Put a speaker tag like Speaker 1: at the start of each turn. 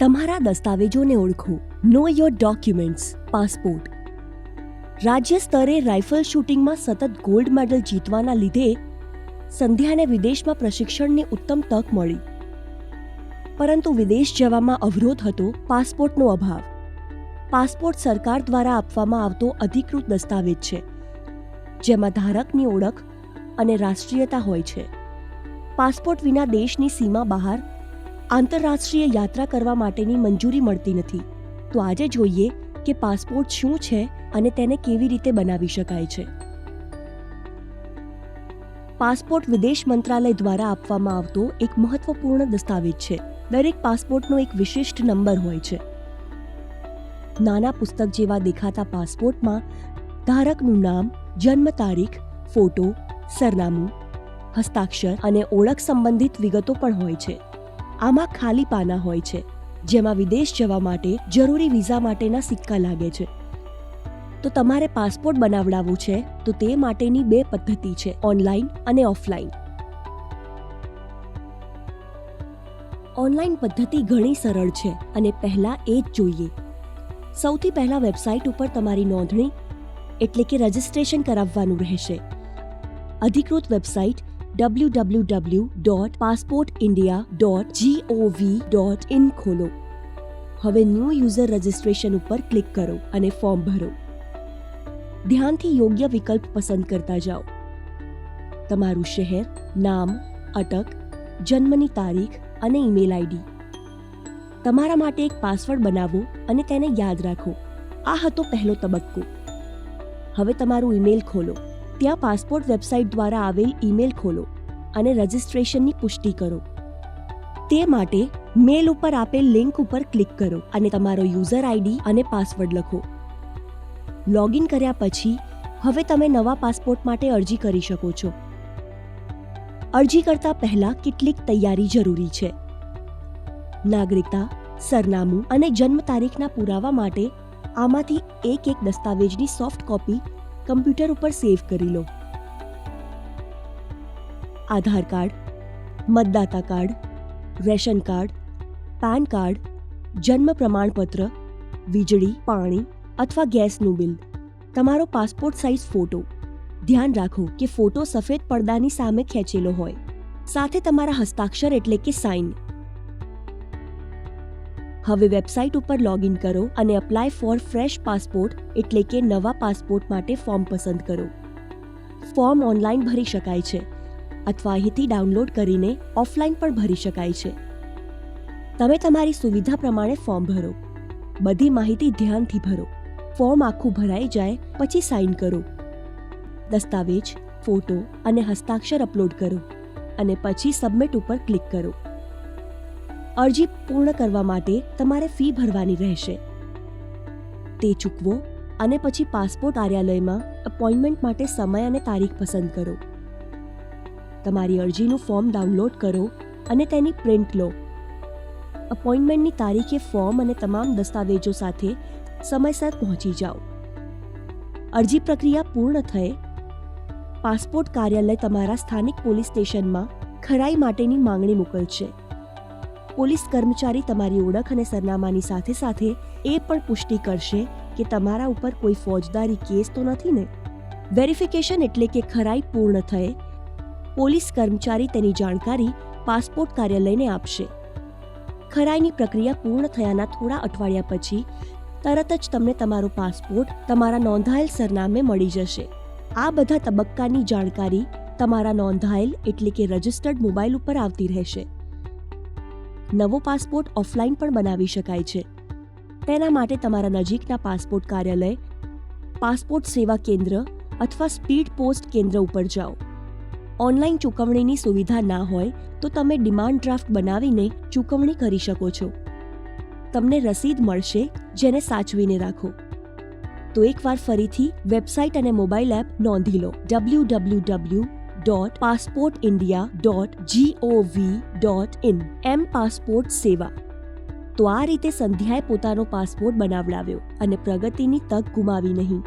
Speaker 1: તમારા દસ્તાવેજોને ઓળખો. નો યોર ડોક્યુમેન્ટ્સ પાસપોર્ટ રાજ્ય સ્તરે રાઇફલ શૂટિંગમાં સતત ગોલ્ડ મેડલ જીતવાના લીધે સંધ્યાને વિદેશમાં પ્રશિક્ષણની ઉત્તમ તક મળી. પરંતુ વિદેશ જવામાં અવરોધ હતો, પાસપોર્ટનો અભાવ. પાસપોર્ટ સરકાર દ્વારા આપવામાં આવતો અધિકૃત દસ્તાવેજ છે, જેમાં ધારકની ઓળખ અને રાષ્ટ્રીયતા હોય છે. પાસપોર્ટ વિના દેશની સીમા બહાર આંતરરાષ્ટ્રીય યાત્રા કરવા માટેની મંજૂરી મળતી નથી. તો આજે જોઈએ કે પાસપોર્ટ શું છે અને તેને કેવી રીતે બનાવી શકાય છે. પાસપોર્ટ વિદેશ મંત્રાલય દ્વારા આપવામાં આવતો એક મહત્વપૂર્ણ દસ્તાવેજ છે. દરેક પાસપોર્ટનો એક વિશિષ્ટ નંબર હોય છે. નાના પુસ્તક જેવા દેખાતા પાસપોર્ટમાં ધારકનું નામ, જન્મ તારીખ, ફોટો, સરનામું, હસ્તાક્ષર અને ઓળખ સંબંધિત વિગતો પણ હોય છે. આમાં ખાલી પાના હોય છે, જેમાં વિદેશ જવા માટે જરૂરી વિઝા માટેના સિક્કા લાગે છે. તો તમારે પાસપોર્ટ બનાવડાવવું છે, તો તે માટેની બે પદ્ધતિ છે, ઓનલાઈન અને ઓફલાઈન. ઓનલાઈન પદ્ધતિ ઘણી સરળ છે અને પહેલા એ જ જોઈએ. સૌથી પહેલા વેબસાઇટ ઉપર તમારી નોંધણી, એટલે કે રજિસ્ટ્રેશન કરાવવાનું રહેશે. અધિકૃત website W W W dot passport India dot G O V dot in ખોલો હવે ન્યૂ યુઝર રજિસ્ટ્રેશન ઉપર ક્લિક કરો અને ફોર્મ ભરો ધ્યાનથી યોગ્ય વિકલ્પ પસંદ કરતા જાઓ તમારું શહેર નામ અટક જન્મની તારીખ અને ઈમેલ આઈડી તમારા માટે એક પાસવર્ડ બનાવો અને તેને યાદ રાખો આ હતો પહેલો તબક્કો હવે તમારું ઈમેલ ખોલો ત્યાં પાસપોર્ટ વેબસાઇટ દ્વારા આવેલ ઈમેલ ખોલો અને રજિસ્ટ્રેશનની પુષ્ટિ કરો. તે માટે મેલ ઉપર આપેલ લિંક ઉપર ક્લિક કરો અને તમારો યુઝર આઈડી અને પાસવર્ડ લખો. લોગિન કર્યા પછી હવે તમે નવા પાસપોર્ટ માટે અરજી કરી શકો છો. અરજી કરતા પહેલા કેટલીક તૈયારી જરૂરી છે. નાગરિકતા, સરનામું અને જન્મ તારીખના પુરાવા માટે આમાંથી એક એક દસ્તાવેજની સોફ્ટ કોપી કમ્પ્યુટર ઉપર સેવ કરી લો. આધાર કાર્ડ, મતદાતા card, ration card, PAN card, જન્મ પ્રમાણપત્ર, વીજળી, પાણી અથવા ગેસનું બિલ. તમારો પાસપોર્ટ સાઇઝ ફોટો. ધ્યાન રાખો કે ફોટો સફેદ પડદાની સામે ખેંચેલો હોય. સાથે તમારા હસ્તાક્ષર એટલે કે સાઇન. હવે વેબસાઇટ ઉપર લોગિન કરો અને અપ્લાય ફોર ફ્રેશ પાસપોર્ટ એટલે કે નવા પાસપોર્ટ માટે ફોર્મ પસંદ કરો. ફોર્મ ઓનલાઈન ભરી શકાય છે અથવા અહીંથી ડાઉનલોડ કરીને ઓફલાઈન પણ ભરી શકાય છે. તમે તમારી સુવિધા પ્રમાણે ફોર્મ ભરો. બધી માહિતી ધ્યાનથી ભરો. ફોર્મ આખું ભરાઈ જાય પછી સાઇન કરો. દસ્તાવેજ ફોટો અને હસ્તાક્ષર અપલોડ કરો અને પછી સબમિટ ઉપર ક્લિક કરો. અરજી પૂર્ણ કરવા માટે તમારે ફી ભરવાની રહેશે. તે ચૂકવો અને પછી પાસપોર્ટ કાર્યાલયમાં અપોઇન્ટમેન્ટ માટે સમય અને તારીખ પસંદ કરો. તમારી અરજીનું ફોર્મ ડાઉનલોડ કરો અને તેની પ્રિન્ટ લો. અપોઇન્ટમેન્ટની તારીખે ફોર્મ અને તમામ દસ્તાવેજો સાથે સમયસર પહોંચી જાઓ. અરજી પ્રક્રિયા પૂર્ણ થયે પાસપોર્ટ કાર્યાલય તમારા સ્થાનિક પોલીસ સ્ટેશનમાં ખરાઈ માટેની માંગણી મોકલશે. પોલીસ કર્મચારી તમારી ઓળખ અને સરનામાની સાથે સાથે એ પણ પુષ્ટિ કરશે કે તમારા ઉપર કોઈ ફોજદારી કેસ તો નથી ને? વેરિફિકેશન એટલે કે ખરાઈ પૂર્ણ થયે. પોલીસ કર્મચારી તેની જાણકારી પાસપોર્ટ કાર્યાલયને આપશે. ખરાઈની પ્રક્રિયા પૂર્ણ થયાના થોડા અઠવાડિયા પછી તરત જ તમને તમારો પાસપોર્ટ તમારા નોંધાયેલ સરનામે મળી જશે. આ બધા તબક્કાની જાણકારી તમારા નોંધાયેલ એટલે કે રજિસ્ટર્ડ મોબાઈલ ઉપર આવતી રહેશે. નવો પાસપોર્ટ ઓફલાઈન પણ બનાવી શકાય છે. તેના માટે તમારા નજીકના પાસપોર્ટ કાર્યાલય, પાસપોર્ટ સેવા કેન્દ્ર અથવા સ્પીડ પોસ્ટ કેન્દ્ર ઉપર જાઓ. ઓનલાઈન ચૂકવણીની સુવિધા ના હોય તો તમે ડિમાન્ડ ડ્રાફ્ટ બનાવીને ચૂકવણી કરી શકો છો. તમને રસીદ મળશે જેને સાચવીને રાખો. તો એકવાર ફરીથી વેબસાઇટ અને મોબાઈલ એપ નોંધી લો. W W W dot passport India dot G O V dot in M passport Seva. તો આ રીતે સંધ્યાએ પોતાનો પાસપોર્ટ બનાવડાવ્યો અને પ્રગતિની તક ગુમાવી નહીં.